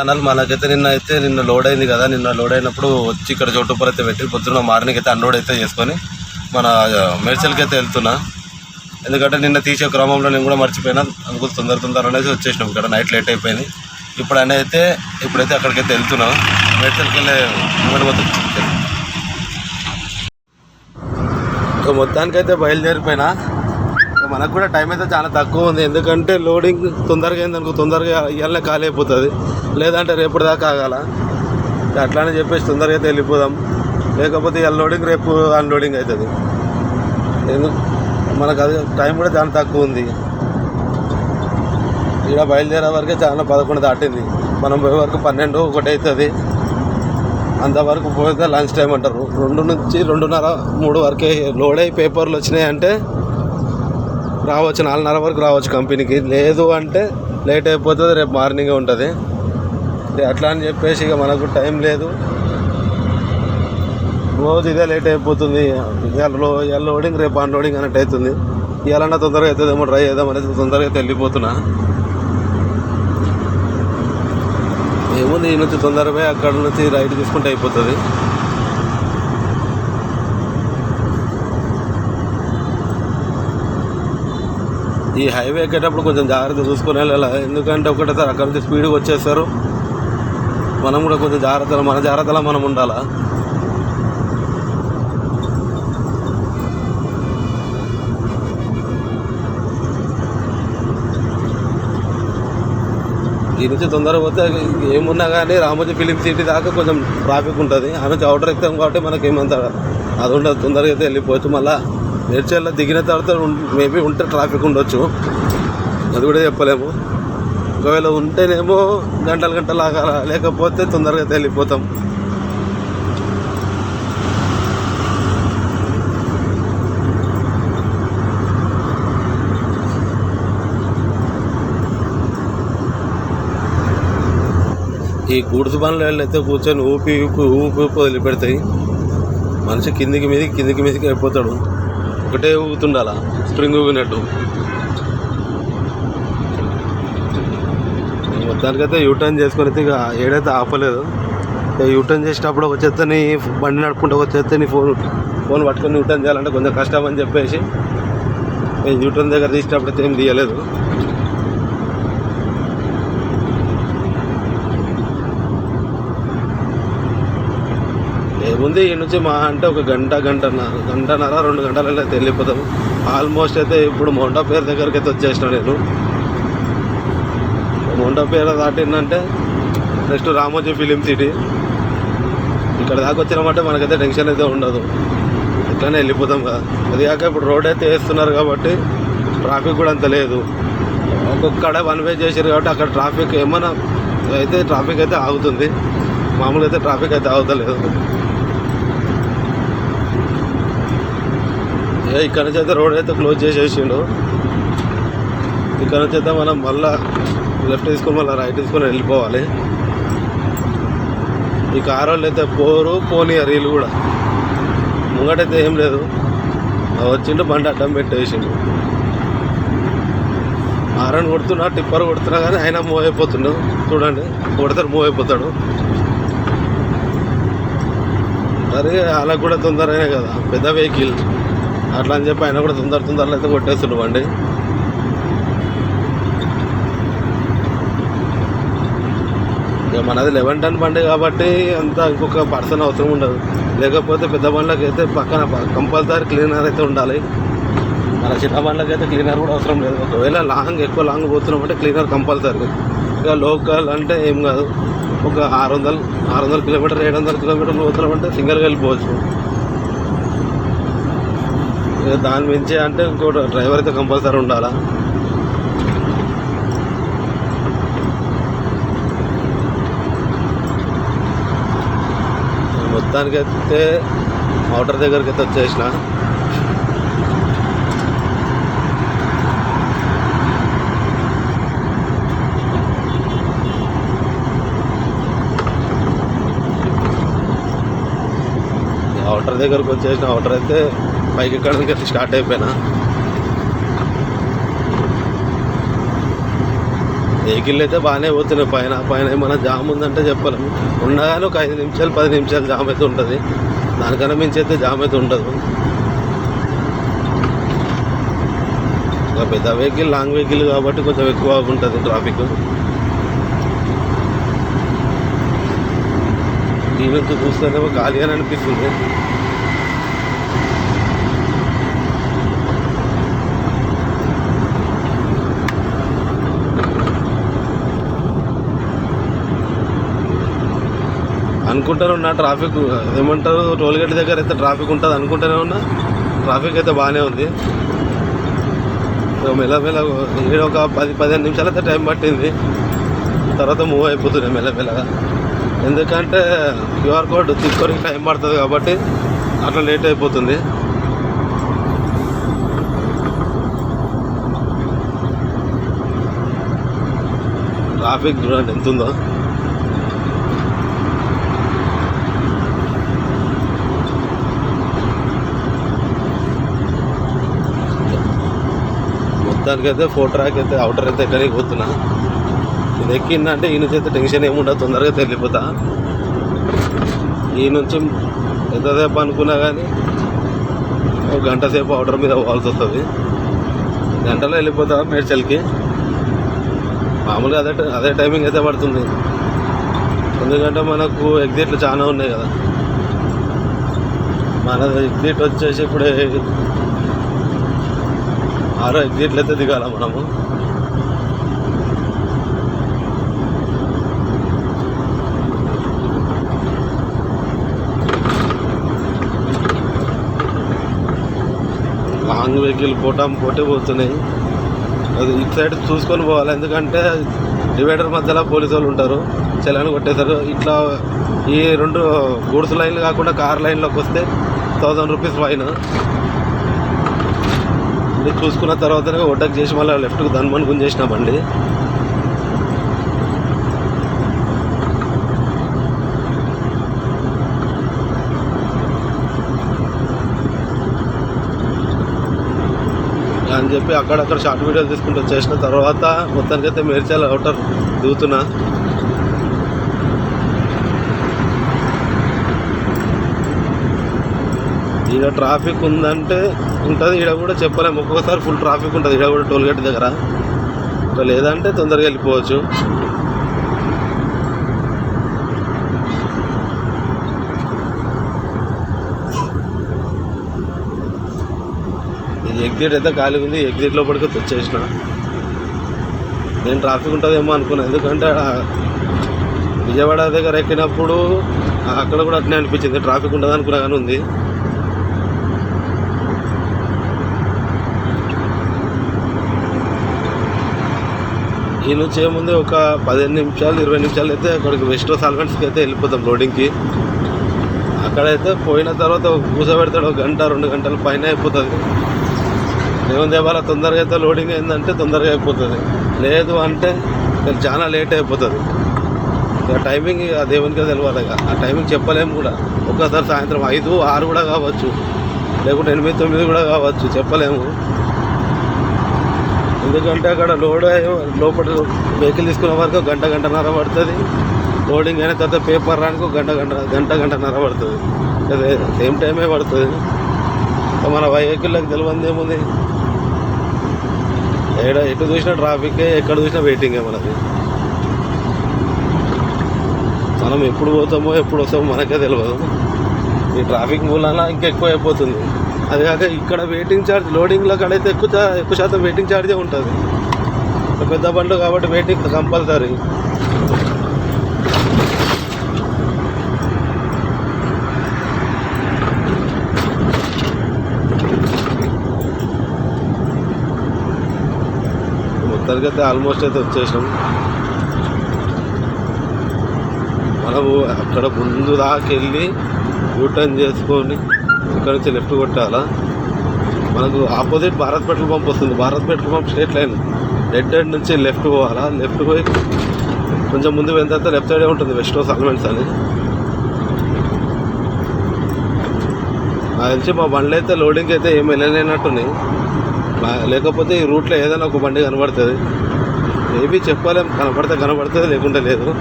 Channel మనకైతే నిన్న అయితే నిన్న లోడ్ అయింది కదా నిన్న లోడ్ అయినప్పుడు వచ్చి ఇక్కడ చోటుపర్ అయితే పెట్టి పొద్దున్న మార్నింగ్ అయితే అన్లోడ్ అయితే చేసుకొని మన మేడ్చల్కి అయితే వెళ్తున్నా. ఎందుకంటే నిన్న తీసే క్రమంలో నేను కూడా మర్చిపోయినా అనుకుని తొందర తొందర అనేసి వచ్చేసినాం ఇక్కడ నైట్ లేట్ అయిపోయింది. ఇప్పుడు అయితే ఇప్పుడైతే అక్కడికైతే వెళ్తున్నాం. మేడ్చల్కి వెళ్ళే మొత్తానికైతే బయలుదేరిపోయినా. మనకు కూడా టైం అయితే చాలా తక్కువ ఉంది. ఎందుకంటే లోడింగ్ తొందరగా అయిందనుకో తొందరగా ఇవాళ ఖాళీ అయిపోతుంది. లేదంటే రేపటి దాకా ఆగాల. అట్లానే చెప్పేసి తొందరగా అయితే వెళ్ళిపోదాం. లేకపోతే ఇవాళ లోడింగ్ రేపు అన్లోడింగ్ అవుతుంది మనకు అది టైం కూడా చాలా తక్కువ ఉంది. ఇక్కడ బయలుదేరే వరకే చాలా పదకొండు దాటింది. మనం పోయే వరకు పన్నెండు ఒకటి అవుతుంది అంతవరకు పోతే లంచ్ టైం అంటారు. రెండు నుంచి రెండున్నర మూడు వరకే లోడ్ అయ్యి పేపర్లు వచ్చినాయి అంటే రావచ్చు నాలుగున్నర వరకు రావచ్చు కంపెనీకి. లేదు అంటే లేట్ అయిపోతుంది రేపు మార్నింగే ఉంటుంది. అట్లా అని చెప్పేసి ఇక మనకు టైం లేదు. రోజు ఇదే లేట్ అయిపోతుంది. ఇవాళ లో లోడింగ్ రేపు అన్లోడింగ్ అన్నట్టు అవుతుంది ఇవాళన్నా తొందరగా అవుతుందేమో ట్రై చేద్దాం అనేది తొందరగా అయితే వెళ్ళిపోతున్నా. ఏముంది ఈ నుంచి తొందరగా అక్కడ నుంచి రైట్ తీసుకుంటే అయిపోతుంది. ఈ హైవే ఎక్కేటప్పుడు కొంచెం జాగ్రత్త చూసుకొని వెళ్ళాలి? ఎందుకంటే ఒకటేసారి అక్కడ నుంచి స్పీడ్గా వచ్చేస్తారు. మనం కూడా కొంచెం జాగ్రత్తలు మన జాగ్రత్తలో మనం ఉండాలా? దీని నుంచి తొందరగా పోతే ఏమున్నా కానీ రామోజీ ఫిలిం సిటీ దాకా కొంచెం ట్రాఫిక్ ఉంటుంది. ఆ నుంచి అవుటర్ ఎక్కుతాం కాబట్టి మనకి ఏమంత అది ఉండదు. తొందరగా అయితే వెళ్ళిపోవచ్చు మళ్ళీ. నేర్చేళ్ళ దిగిన తర్వాత మేబీ ఉంటే ట్రాఫిక్ ఉండొచ్చు. అది కూడా చెప్పలేము. ఒకవేళ ఉంటేనేమో గంటలు గంటలు ఆగాల లేకపోతే తొందరగా అయితే వెళ్ళిపోతాం ఈ గుడిసు పనులు వెళ్ళైతే కూర్చొని ఊపి ఊపి ఊపి ఊపి వదిలిపెడతాయి. మనిషి కిందికి మీదకి కిందికి మీదకి అయిపోతాడు ఒకటే ఊగుతుండాల? స్ప్రింగ్ ఊగినట్టు. మొత్తానికైతే యూటర్న్ చేసుకొని అయితే ఇక ఏడైతే ఆపలేదు. యూటర్న్ చేసేటప్పుడు ఒక చెత్తని బండి నడుపుకుంటే ఒక చెత్తని ఫోన్ ఫోన్ పట్టుకొని యూటర్న్ చేయాలంటే కొంచెం కష్టం అని చెప్పేసి నేను యూటర్న్ దగ్గర తీసేటప్పుడు అయితే ఏం తీయలేదు. ఏముంది ఈ నుంచి మా అంటే ఒక గంట గంటన్నర గంటన్నర రెండు గంటలలో అయితే వెళ్ళిపోతాము ఆల్మోస్ట్ అయితే ఇప్పుడు మౌంటా పేరు దగ్గరికి అయితే వచ్చేసిన నేను. మౌంటా పేరు దాటిందంటే నెక్స్ట్ రామోజీ ఫిలిం సిటీ ఇక్కడ దాకా వచ్చినామంటే మనకైతే టెన్షన్ అయితే ఉండదు. ఇట్లానే వెళ్ళిపోతాం కదా. అది కాక ఇప్పుడు రోడ్ అయితే వేస్తున్నారు కాబట్టి ట్రాఫిక్ కూడా అంత లేదు. ఒక్కొక్కడ వన్ వే చేసారు కాబట్టి అక్కడ ట్రాఫిక్ ఏమైనా అయితే ట్రాఫిక్ అయితే ఆగుతుంది. మామూలుగా అయితే ట్రాఫిక్ అయితే ఆగుతలేదు. ఇక్కడ నుంచి అయితే రోడ్ అయితే క్లోజ్ చేసేసిండు. ఇక్కడ నుంచి అయితే మనం మళ్ళా లెఫ్ట్ తీసుకొని మళ్ళీ రైట్ తీసుకొని వెళ్ళిపోవాలి. ఈ కారు వాళ్ళు అయితే పోరు పోనీ రీలు కూడా. ముంగటైతే ఏం లేదు. వచ్చిండు బండి అడ్డం పెట్టేసిండు. ఆరని కొడుతున్నా టిప్పర్ కొడుతున్నా కానీ ఆయన మూవ్ అయిపోతుండు. చూడండి కొడతాడు మూవ్ అయిపోతాడు. మరి అలా కూడా తొందరనే కదా పెద్ద వెహికల్ అట్లా అని చెప్పి ఆయన కూడా తొందర తొందరలో అయితే కొట్టేస్తుండు బండి. ఇక మనది లెవెన్ టన్ బండి కాబట్టి అంత ఇంకొక పర్సన్ అవసరం ఉండదు. లేకపోతే పెద్ద బండ్లకి అయితే పక్కన కంపల్సరీ క్లీనర్ అయితే ఉండాలి. మన చిన్న బండ్లకి అయితే క్లీనర్ కూడా అవసరం లేదు. ఒకవేళ లాంగ్ ఎక్కువ లాంగ్ పోతున్నామంటే క్లీనర్ కంపల్సరీ. ఇక లోకల్ అంటే ఏం కాదు. ఒక ఆరు వందలు ఆరు వందల కిలోమీటర్ ఏడు వందల కిలోమీటర్లు పోతున్నాం అంటే సింగిల్గా వెళ్ళిపోవచ్చు. దాని మించి అంటే ఇంకో డ్రైవర్ అయితే కంపల్సరీ ఉండాలా? మొత్తానికైతే ఆర్డర్ దగ్గరికి అయితే వచ్చేసిన. అవుటర్ దగ్గరకు వచ్చేసిన అవుటర్ అయితే పైకి ఎక్కడానికి అయితే స్టార్ట్ అయిపోయినా. వెహికల్ అయితే బాగానే పోతున్నాయి. పైన పైన ఏమైనా జామ్ ఉందంటే చెప్పలేము. ఉండగానే ఒక ఐదు నిమిషాలు పది నిమిషాలు జామ్ అయితే ఉంటుంది. దానికన్నా మించి అయితే జామ్ అయితే ఉండదు. ఇంకా పెద్ద వెహికల్ లాంగ్ వెహికల్ కాబట్టి కొంచెం ఎక్కువ ఉంటుంది ట్రాఫిక్. దీని నుంచి చూస్తేనేమో ఖాళీగానే అనిపిస్తుంది. అనుకుంటానే ఉన్నా ట్రాఫిక్ ఏమంటారు టోల్గేట్ దగ్గర అయితే ట్రాఫిక్ ఉంటుంది అనుకుంటూనే ఉన్నా ట్రాఫిక్ అయితే బాగానే ఉంది. మెల్లమెల్ల ఈడ ఒక పది పదిహేను నిమిషాలు అయితే టైం పట్టింది. తర్వాత మూవ్ అయిపోతుంది మెల్లమెల్లగా. ఎందుకంటే క్యూఆర్ కోడ్ తీసుకోవడానికి టైం పడుతుంది కాబట్టి అట్లా లేట్ అయిపోతుంది. ట్రాఫిక్ చూడండి ఎంత ఉందో మొత్తానికైతే ఫోర్ ట్రాక్ అయితే అవుటర్ అయితే ఎక్కడికి పోతున్నా. ఇది ఎక్కిందంటే ఈ నుంచి అయితే టెన్షన్ ఏముండదు తొందరగా వెళ్ళిపోతా ఈ నుంచి ఎంతసేపు అనుకున్నా కానీ ఒక గంట సేపు అవుటర్ మీద పోవాల్సి వస్తుంది. గంటలో వెళ్ళిపోతా మేడ్చల్కి. మామూలుగా అదే అదే టైమింగ్ అయితే పడుతుంది. ఎందుకంటే మనకు ఎగ్జిట్లు చాలా ఉన్నాయి కదా. మన ఎగ్జిట్ వచ్చేసి ఇప్పుడే ఆరో ఎగ్జిట్లు అయితే దిగాల మనము? లాంగ్ వెహికల్ పోటాం పోటే పోతున్నాయి. అది ఇటు సైడ్ చూసుకొని పోవాలి ఎందుకంటే డివైడర్ మధ్యలో పోలీసు వాళ్ళు ఉంటారు చలాన్ కొట్టేశారు. ఇట్లా ఈ రెండు గూడ్స్ లైన్లు కాకుండా కార్ లైన్లోకి వస్తే థౌజండ్ రూపీస్ ఫైన్. ఇది చూసుకున్న తర్వాత ఒడ్డకు చేసి మళ్ళీ లెఫ్ట్కి ధన్మన్ గుంజేసిన బండి. అని చెప్పి అక్కడక్కడ షార్ట్ వీడియోలు తీసుకుంటూ వచ్చేసిన తర్వాత మొత్తానికైతే మేడ్చల్ అవుటర్ దిగుతున్నా ఇక్కడ ట్రాఫిక్ ఉందంటే ఉంటుంది. ఈడ కూడా చెప్పలేము ఒక్కొక్కసారి ఫుల్ ట్రాఫిక్ ఉంటుంది. ఈడ కూడా టోల్గేట్ దగ్గర. ఇంకా లేదంటే తొందరగా వెళ్ళిపోవచ్చు. ఈ ఎగ్జిట్ అయితే ఖాళీగా ఉంది. ఎగ్జిట్ లోపలికి వచ్చేసిన. నేను ట్రాఫిక్ ఉంటుందేమో అనుకున్నాను ఎందుకంటే ఆడ విజయవాడ దగ్గర ఎక్కినప్పుడు అక్కడ కూడా అట్నే అనిపించింది. ట్రాఫిక్ ఉండదు అనుకున్నా కానీ ఉంది. నేను నుంచి ఏముంది ఒక పదిహేను నిమిషాలు ఇరవై నిమిషాలు అయితే అక్కడికి వెస్ట్ సాల్వెంట్స్కి అయితే వెళ్ళిపోతాం లోడింగ్కి అక్కడైతే పోయిన తర్వాత కూర్చోబెడతాడు ఒక గంట రెండు గంటల పైన అయిపోతుంది. దేవుని దేవాల తొందరగా అయితే లోడింగ్ అయిందంటే తొందరగా అయిపోతుంది. లేదు అంటే చాలా లేట్ అయిపోతుంది. ఇక టైమింగ్ ఇక దేవునికే తెలియాలి ఇక. ఆ టైమింగ్ చెప్పలేము కూడా. ఒక్కసారి సాయంత్రం ఐదు ఆరు కూడా కావచ్చు. లేకుంటే ఎనిమిది తొమ్మిది కూడా కావచ్చు. చెప్పలేము. ఎందుకంటే అక్కడ లోడ్ లోపల వెహికల్ తీసుకునే వరకు గంట గంటన్నర పడుతుంది. లోడింగ్ అయిన తర్వాత పేపర్ రానికి ఒక గంట గంట గంట గంటన్నర పడుతుంది. అదే సేమ్ టైమే పడుతుంది. మన వెహికల్లోకి తెలియంది ఏముంది? ఎక్కడ ఎటు చూసినా ట్రాఫిక్ ఎక్కడ చూసినా వెయిటింగే మనది. మనం ఎప్పుడు పోతామో ఎప్పుడు వస్తామో మనకే తెలియదు. ఈ ట్రాఫిక్ మూలన ఇంకెక్కువ అయిపోతుంది అది కాక ఇక్కడ వెయిటింగ్ ఛార్జ్ లోడింగ్లో కడైతే ఎక్కువ ఎక్కువ శాతం వెయిటింగ్ ఛార్జే ఉంటుంది. పెద్ద బండ్లు కాబట్టి వెయిటింగ్ కంపల్సరీ మొత్తానికి అయితే ఆల్మోస్ట్ అయితే వచ్చేసాం మనము అక్కడ ముందు దాకా వెళ్ళి యూటర్న్ చేసుకొని ఇక్కడ నుంచి లెఫ్ట్ కొట్టాలా? మనకు ఆపోజిట్ భారత్ పెట్రోల్ పంప్ వస్తుంది. Bharat petrol pump straight line dead end నుంచి లెఫ్ట్ పోవాలా? లెఫ్ట్ పోయి కొంచెం ముందు పోయిన తర్వాత లెఫ్ట్ సైడే ఉంటుంది. వెస్ట్ అల్మెంట్స్ అని. నాకు తెలిసి మా బండ్లు అయితే లోడింగ్ అయితే ఏమి వెళ్ళలేనట్టున్నాయి. లేకపోతే ఈ రూట్లో ఏదైనా ఒక బండి కనబడుతుంది. ఏవి చెప్పలేం. కనపడితే కనపడుతుంది లేకుంటే లేదు.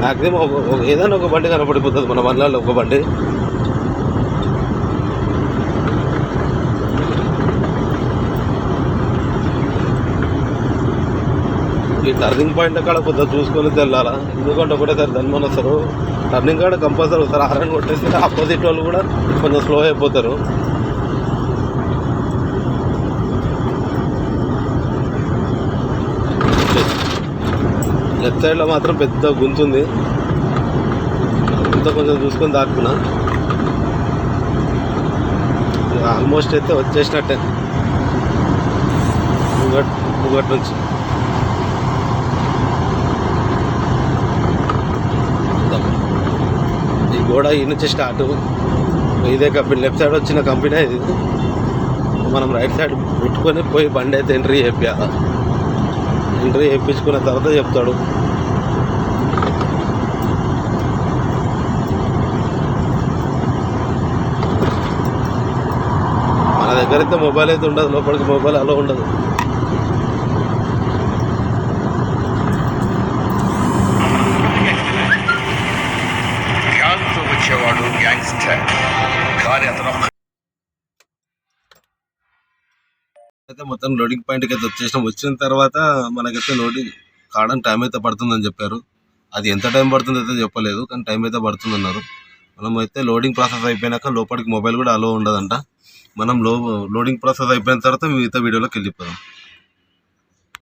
మ్యాక్సిమం ఒక ఒక- ఏదైనా ఒక బండి కనపడిపోతుంది మన బండ్లలో ఒక బండి. ఈ టర్నింగ్ పాయింట్ కాడ కొద్దిగా చూసుకొని తెల్లాలా? ఎందుకంటే ఒకటేసారి ధన్మని వస్తారు. టర్నింగ్ కాడ కంపల్సరీ వస్తారు హారన్ కొట్టేస్తే ఆపోజిట్ వాళ్ళు కూడా కొంచెం స్లో అయిపోతారు. లెఫ్ట్ సైడ్లో మాత్రం పెద్ద గుంతుంది ఇంత కొంచెం చూసుకొని దాక్కున్నా ఆల్మోస్ట్ అయితే వచ్చేసినట్టే. ముగట్ ముగట్ నుంచి గోడ ఈ నుంచి స్టార్ట్. ఇదే కంపెనీ లెఫ్ట్ సైడ్ వచ్చిన కంపెనీ ఇది. మనం రైట్ సైడ్ పెట్టుకొని పోయి బండి అయితే ఎంట్రీ చేయాలి ఎంట్రీ చేయించుకున్న తర్వాత చెప్తాడు. మన దగ్గర అయితే మొబైల్ అయితే ఉండదు లోపలికి మొబైల్ అలా ఉండదు. గ్యాంగ్స్టర్ కానీ అతను అయితే మొత్తం లోడింగ్ పాయింట్కి అయితే వచ్చేసినాం. వచ్చిన తర్వాత మనకైతే లోడింగ్ కావడానికి టైం అయితే పడుతుందని చెప్పారు. అది ఎంత టైం పడుతుందో అయితే చెప్పలేదు కానీ టైం అయితే పడుతుందన్నారు. మనం అయితే లోడింగ్ ప్రాసెస్ అయిపోయినాక లోపలికి మొబైల్ కూడా అలో ఉండదంట. మనం లో లోడింగ్ ప్రాసెస్ అయిపోయిన తర్వాత మిగతా వీడియోలోకి వెళ్ళిపోదాం.